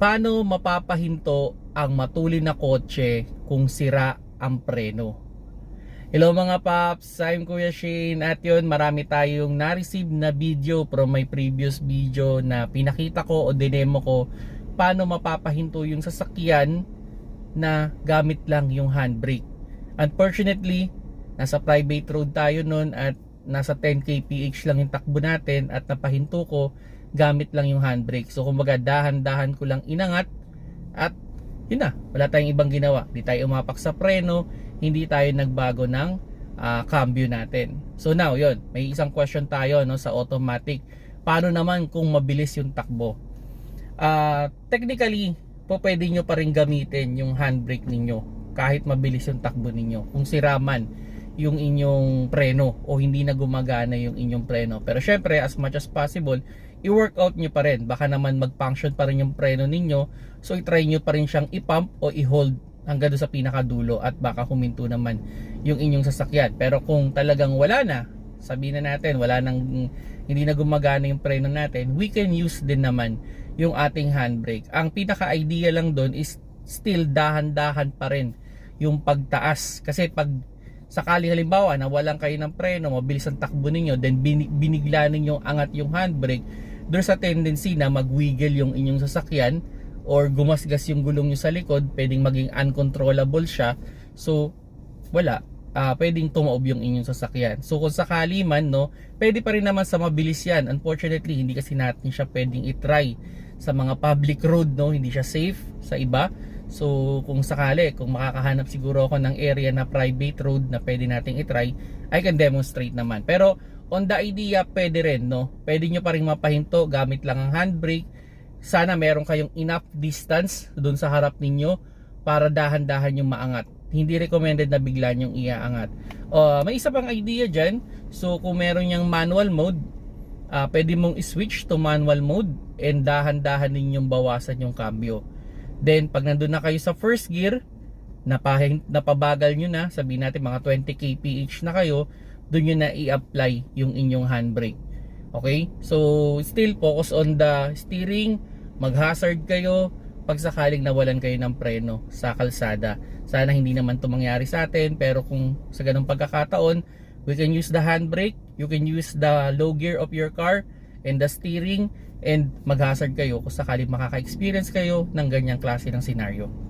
paano mapapahinto ang matulin na kotse kung sira ang preno? Hello mga paps, I'm Kuya Shane at yun marami tayong na-receive na video from my previous video na pinakita ko o dinemo ko paano mapapahinto yung sasakyan na gamit lang yung handbrake. Unfortunately, nasa private road tayo nun at nasa 10 kph lang yung takbo natin at napahinto ko gamit lang yung handbrake. So kumbaga dahan-dahan ko lang inangat at yun na, wala tayong ibang ginawa. Hindi tayo umapak sa preno, hindi tayo nagbago ng ah, cambio natin. So now, yun, may isang question tayo no, sa automatic. Paano naman kung mabilis yung takbo? Ah, technically, po pwede nyo pa rin gamitin yung handbrake ninyo kahit mabilis yung takbo ninyo. Kung sira man yung inyong preno o hindi na gumagana yung inyong preno. Pero syempre, as much as possible, i-workout nyo pa rin. Baka naman mag-function pa rin yung preno ninyo. So, i-try nyo pa rin siyang i-pump o i-hold hanggang doon sa pinakadulo at baka huminto naman yung inyong sasakyan. Pero kung talagang wala na, sabihin na natin, wala nang, hindi na gumagana yung preno natin, we can use din naman yung ating handbrake. Ang pinaka-idea lang doon is still dahan-dahan pa rin yung pagtaas. Kasi pag sakali halimbawa na walang kayo ng preno, mabilis ang takbo ninyo, then binig, binigla ninyo angat yung handbrake, there's a tendency na mag-wiggle yung inyong sasakyan or gumasgas yung gulong nyo sa likod, pwedeng maging uncontrollable siya. So, wala. Ah, pwedeng tumaob yung inyong sasakyan. So, kung sakali man, no, pwede pa rin naman sa mabilis yan. Unfortunately, hindi kasi natin siya pwedeng itry sa mga public road, no, hindi siya safe sa iba. So, kung sakali, kung makakahanap siguro ako ng area na private road na pwede nating itry, I can demonstrate naman. Pero, on the idea, pwede rin, no? Pwede nyo pa rin mapahinto gamit lang ang handbrake. Sana meron kayong enough distance doon sa harap ninyo para dahan-dahan yung maangat. Hindi recommended na bigla yung iaangat. Uh, may isa pang idea dyan. So, kung meron yung manual mode, ah pwede mong i-switch to manual mode and dahan-dahan ninyong bawasan yung cambio. Then, pag nandun na kayo sa first gear, napabagal nyo na, sabihin natin mga 20 kph na kayo, doon nyo na i-apply yung inyong handbrake. Okay? So, still focus on the steering, mag-hazard kayo, pag sakaling nawalan kayo ng preno sa kalsada. Sana hindi naman ito mangyari sa atin, pero kung sa ganung pagkakataon, we can use the handbrake, you can use the low gear of your car, and the steering, and mag-hazard kayo kung sakaling makaka-experience kayo ng ganyang klase ng senaryo.